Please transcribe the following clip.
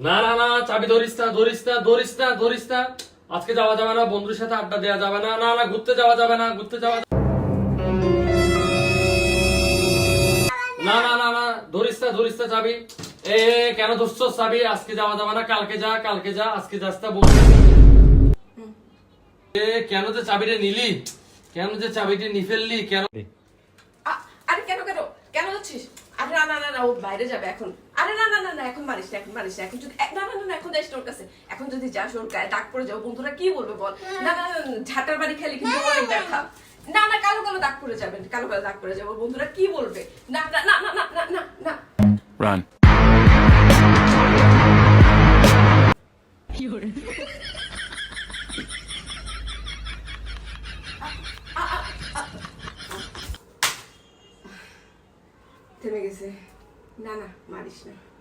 না না না, চাবি ধরিস না ধরিস না ধরিস না ধরিস না। আজকে যাওয়া যাবে না, বন্ধুর সাথে আড্ডা দেওয়া যাবে না না না, ঘুরতে যাওয়া যাবে না, ঘুরতে যাওয়া না। না না না, ধরিস না ধরিস না চাবি। এ কেন ধরছ চাবি? আজকে যাওয়া যাবে না, কালকে যা কালকে যা, আজকে যাস না বল। এ, কেন যে চাবিটা নিলি? কেন যে চাবিটা নি ফেললি? কেন আরে কেন কেন? কেন যাচ্ছিস না ও বাইরে যাবে এখন আরে না না না না এখন মারিস না এখন মারিস না এখন যদি না না না এখন যাইস তোর কাছে এখন যদি যাস ওর গায়ে দাগ পড়ে যাও বন্ধুরা কি বলবে বল না না ঝাঁটার বাড়ি খেলে কিন্তু অনেক দেখা না না কালো কালো দাগ পড়ে যাবেন কালো কালো দাগ পড়ে যাব বন্ধুরা কি বলবে না না না না না না না রান থেমে গেছে না না মারিস না।